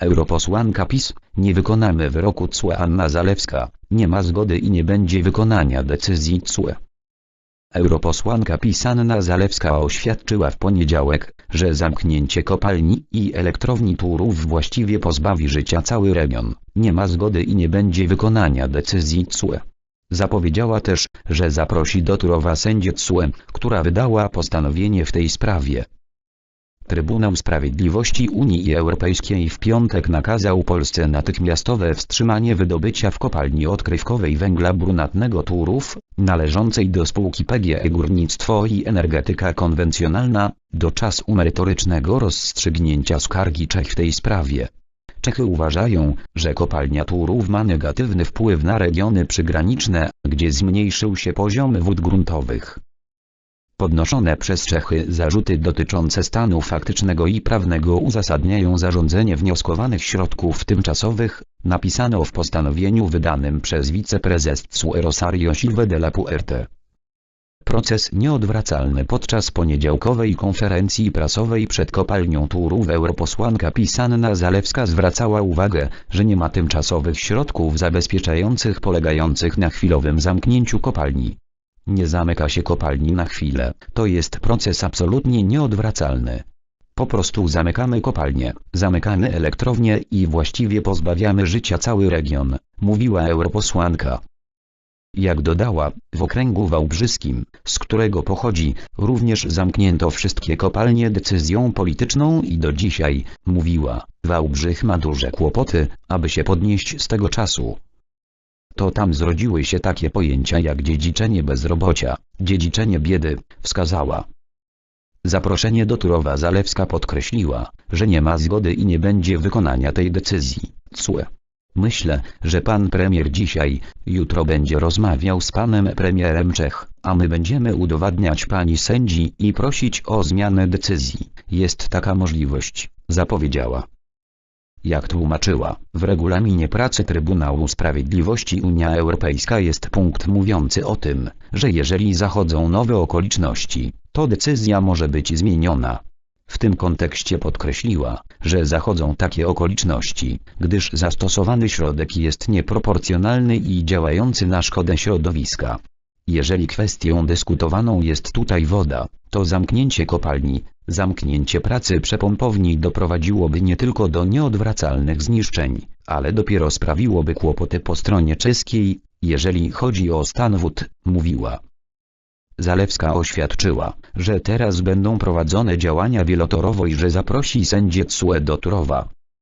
Europosłanka PiS, nie wykonamy wyroku TSUE Anna Zalewska, nie ma zgody i nie będzie wykonania decyzji TSUE. Europosłanka PiS Anna Zalewska oświadczyła w poniedziałek, że zamknięcie kopalni i elektrowni Turów właściwie pozbawi życia cały region, nie ma zgody i nie będzie wykonania decyzji TSUE. Zapowiedziała też, że zaprosi do Turowa sędzię TSUE, która wydała postanowienie w tej sprawie. Trybunał Sprawiedliwości Unii Europejskiej w piątek nakazał Polsce natychmiastowe wstrzymanie wydobycia w kopalni odkrywkowej węgla brunatnego Turów, należącej do spółki PGE Górnictwo i Energetyka Konwencjonalna, do czasu merytorycznego rozstrzygnięcia skargi Czech w tej sprawie. Czechy uważają, że kopalnia Turów ma negatywny wpływ na regiony przygraniczne, gdzie zmniejszył się poziom wód gruntowych. Podnoszone przez Czechy zarzuty dotyczące stanu faktycznego i prawnego uzasadniają zarządzenie wnioskowanych środków tymczasowych, napisano w postanowieniu wydanym przez wiceprezes TSUE Rosario Silva de la Puerte. Proces nieodwracalny podczas poniedziałkowej konferencji prasowej przed kopalnią Turów europosłanka Pisanna Zalewska zwracała uwagę, że nie ma tymczasowych środków zabezpieczających polegających na chwilowym zamknięciu kopalni. Nie zamyka się kopalni na chwilę, to jest proces absolutnie nieodwracalny. Po prostu zamykamy kopalnię, zamykamy elektrownię i właściwie pozbawiamy życia cały region, mówiła europosłanka. Jak dodała, w okręgu wałbrzyskim, z którego pochodzi, również zamknięto wszystkie kopalnie decyzją polityczną i do dzisiaj, mówiła, Wałbrzych ma duże kłopoty, aby się podnieść z tego czasu. To tam zrodziły się takie pojęcia jak dziedziczenie bezrobocia, dziedziczenie biedy, wskazała. Zaproszenie do Turowa Zalewska podkreśliła, że nie ma zgody i nie będzie wykonania tej decyzji. CUE. Myślę, że pan premier dzisiaj, jutro będzie rozmawiał z panem premierem Czech, a my będziemy udowadniać pani sędzi i prosić o zmianę decyzji. Jest taka możliwość, zapowiedziała. Jak tłumaczyła, w regulaminie pracy Trybunału Sprawiedliwości Unia Europejska jest punkt mówiący o tym, że jeżeli zachodzą nowe okoliczności, to decyzja może być zmieniona. W tym kontekście podkreśliła, że zachodzą takie okoliczności, gdyż zastosowany środek jest nieproporcjonalny i działający na szkodę środowiska. Jeżeli kwestią dyskutowaną jest tutaj woda, to zamknięcie kopalni, zamknięcie pracy przepompowni doprowadziłoby nie tylko do nieodwracalnych zniszczeń, ale dopiero sprawiłoby kłopoty po stronie czeskiej, jeżeli chodzi o stan wód, mówiła. Zalewska oświadczyła, że teraz będą prowadzone działania wielotorowo i że zaprosi sędzię TSUE do Turowa.